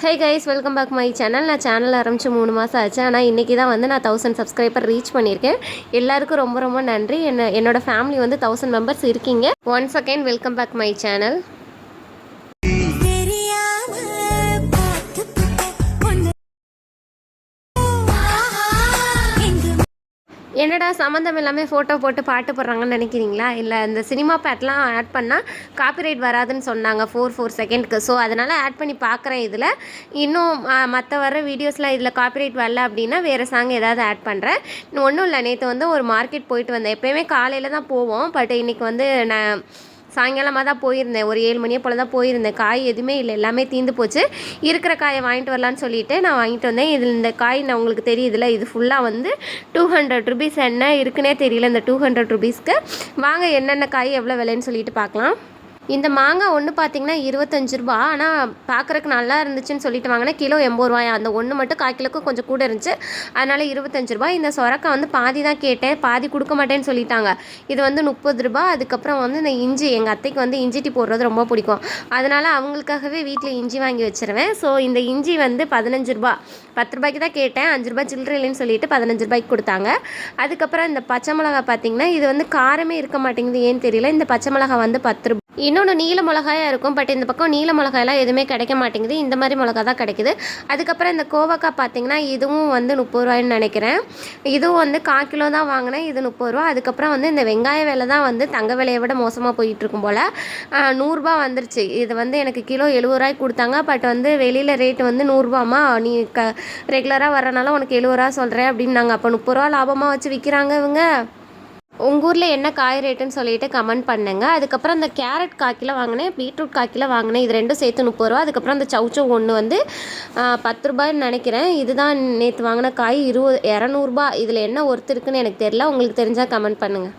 Hey guys welcome back my channel நான் channel ஆரம்பித்து மூணு மாதம் ஆச்சு. ஆனால் இன்றைக்கி தான் வந்து நான் தௌசண்ட் சப்ஸ்கிரைபர் ரீச் பண்ணியிருக்கேன். எல்லாருக்கும் ரொம்ப ரொம்ப நன்றி. என்ன என்னோட ஃபேமிலி வந்து தௌசண்ட் மெம்பர்ஸ் இருக்கீங்க. One second welcome back my channel என்னடா சம்மந்தம் எல்லாமே ஃபோட்டோ போட்டு பாட்டு போடுறாங்கன்னு நினைக்கிறீங்களா? இல்லை இந்த சினிமா பேட்லாம் ஆட் பண்ணால் காப்பிரைட் வராதுன்னு சொன்னாங்க ஃபோர் ஃபோர் செகண்ட்க்கு ஸோ அதனால் ஆட் பண்ணி பார்க்குறேன் இதில். இன்னும் மற்ற வர வீடியோஸில் இதில் காப்பிரைட் வரல அப்படின்னா வேறு சாங் ஏதாவது ஆட் பண்ணுறேன் இன்னும் ஒன்றும் இல்லை. நேற்று வந்து ஒரு மார்க்கெட் போயிட்டு வந்தேன். எப்போயுமே காலையில் தான் போவோம். பட் இன்றைக்கி வந்து நான் சாயங்காலமாக தான் போயிருந்தேன். ஒரு ஏழு மணியை போல் தான் போயிருந்தேன். காய் எதுவுமே இல்லை. எல்லாமே தீந்து போச்சு. இருக்கிற காயை வாங்கிட்டு வரலான்னு சொல்லிட்டு நான் வாங்கிட்டு வந்தேன். இதில் இந்த காய் நான் உங்களுக்கு தெரியுதுல இது ஃபுல்லாக வந்து டூ ஹண்ட்ரட் ருபீஸ் என்ன இருக்குன்னே தெரியல இந்த டூ ஹண்ட்ரட் ருபீஸ்க்கு வாங்க என்னென்ன காய் எவ்வளோ விலைன்னு சொல்லிட்டு பார்க்கலாம். இந்த மாங்காய் ஒன்று பார்த்தீங்கன்னா இருபத்தஞ்சு ரூபா. ஆனால் பார்க்குறக்கு நல்லா இருந்துச்சுன்னு சொல்லிட்டு வாங்கினா கிலோ எண்பது ரூபாயா? அந்த ஒன்று மட்டும் கால் கிலோக்கு கொஞ்சம் கூட இருந்துச்சு. அதனால் இருபத்தஞ்சு ரூபாய். இந்த சொரக்காய் வந்து பாதி தான் கேட்டேன். பாதி கொடுக்க மாட்டேன்னு சொல்லிட்டாங்க. இது வந்து முப்பது ரூபா. அதுக்கப்புறம் வந்து இந்த இஞ்சி எங்கள் அத்தைக்கு வந்து இஞ்சி டீ போடுறது ரொம்ப பிடிக்கும். அதனால் அவங்களுக்காகவே வீட்டில் இஞ்சி வாங்கி வச்சிருவேன். ஸோ இந்த இஞ்சி வந்து பதினஞ்சு ரூபா. பத்து ரூபாய்க்கு தான் கேட்டேன். அஞ்சு ரூபாய் சில்லறை இல்லைன்னு சொல்லிட்டு பதினஞ்சு ரூபாய்க்கு கொடுத்தாங்க. அதுக்கப்புறம் இந்த பச்சை மிளகா பார்த்தீங்கன்னா இது வந்து காரமே இருக்க மாட்டேங்குது. ஏன்னு தெரியல. இந்த பச்சை மிளகா வந்து பத்து ரூபாய் இன்னொன்று நீல மிளகாயாக இருக்கும் பட் இந்த பக்கம் நீல மிளகாயெல்லாம் எதுவுமே கிடைக்க மாட்டேங்குது. இந்த மாதிரி மிளகா தான் கிடைக்குது. அதுக்கப்புறம் இந்த கோவக்காய் பார்த்திங்கன்னா இதுவும் வந்து முப்பது ரூபாய்ன்னு நினைக்கிறேன். இதுவும் வந்து கால் கிலோ தான் வாங்கினேன் இது முப்பது ரூபா. அதுக்கப்புறம் வந்து இந்த வெங்காய விலை தான் வந்து தங்க விலையை விட மோசமாக போயிட்டுருக்கும் போல். நூறுரூபா வந்துருச்சு. இது வந்து எனக்கு கிலோ எழுபது ரூபாய்க்கு கொடுத்தாங்க பட் வந்து வெளியில் ரேட்டு வந்து நூறுரூபாமா நீ க ரெகுலராக வரனால உனக்கு எழுபது ரூபா சொல்கிறேன் அப்படின்னு நாங்கள் அப்போ முப்பது ரூபா லாபமாக வச்சு விற்கிறாங்க இவங்க. உங்கள் ஊரில் என்ன காய் ரேட்டுன்னு சொல்லிட்டு கமெண்ட் பண்ணுங்க. அதுக்கப்புறம் அந்த கேரட் காக்கில வாங்கினேன் பீட்ரூட் காக்கில வாங்கினேன். இது ரெண்டும் சேர்த்து முப்பது ரூபா. அதுக்கப்புறம் அந்த சவுச்சோ ஒன்று வந்து பத்து ரூபாய்ன்னு நினைக்கிறேன். இதுதான் நேற்று வாங்கின காய் இருபது இரநூறுபா இதில் என்ன ஒருத்தருக்குன்னு எனக்கு தெரியல. உங்களுக்கு தெரிஞ்சால் கமெண்ட் பண்ணுங்கள்